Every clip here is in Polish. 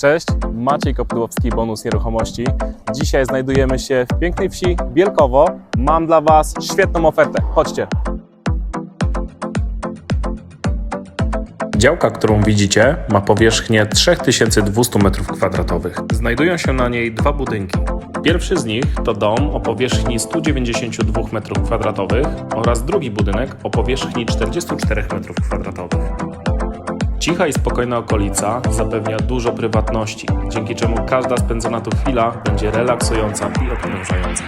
Cześć, Maciej Kopyłowski, Bonus Nieruchomości. Dzisiaj znajdujemy się w pięknej wsi Bielkowo. Mam dla Was świetną ofertę. Chodźcie. Działka, którą widzicie, ma powierzchnię 3200 m2. Znajdują się na niej dwa budynki. Pierwszy z nich to dom o powierzchni 192 m2 oraz drugi budynek o powierzchni 44 m2. Cicha i spokojna okolica zapewnia dużo prywatności, dzięki czemu każda spędzona tu chwila będzie relaksująca i odprężająca.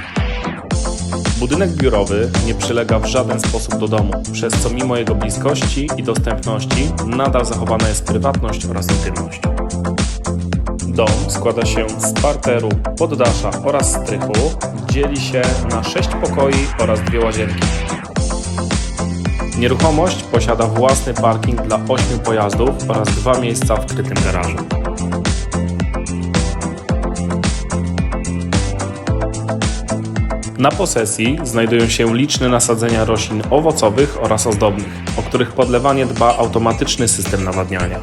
Budynek biurowy nie przylega w żaden sposób do domu, przez co mimo jego bliskości i dostępności nadal zachowana jest prywatność oraz intymność. Dom składa się z parteru, poddasza oraz strychu, dzieli się na 6 pokoi oraz dwie łazienki. Nieruchomość posiada własny parking dla 8 pojazdów oraz dwa miejsca w krytym garażu. Na posesji znajdują się liczne nasadzenia roślin owocowych oraz ozdobnych, o których podlewanie dba automatyczny system nawadniania.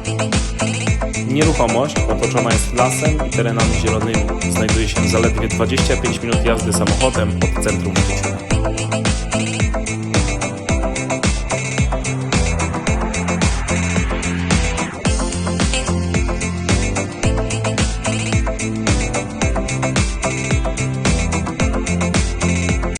Nieruchomość otoczona jest lasem i terenami zielonymi. Znajduje się zaledwie 25 minut jazdy samochodem od centrum Szczecina.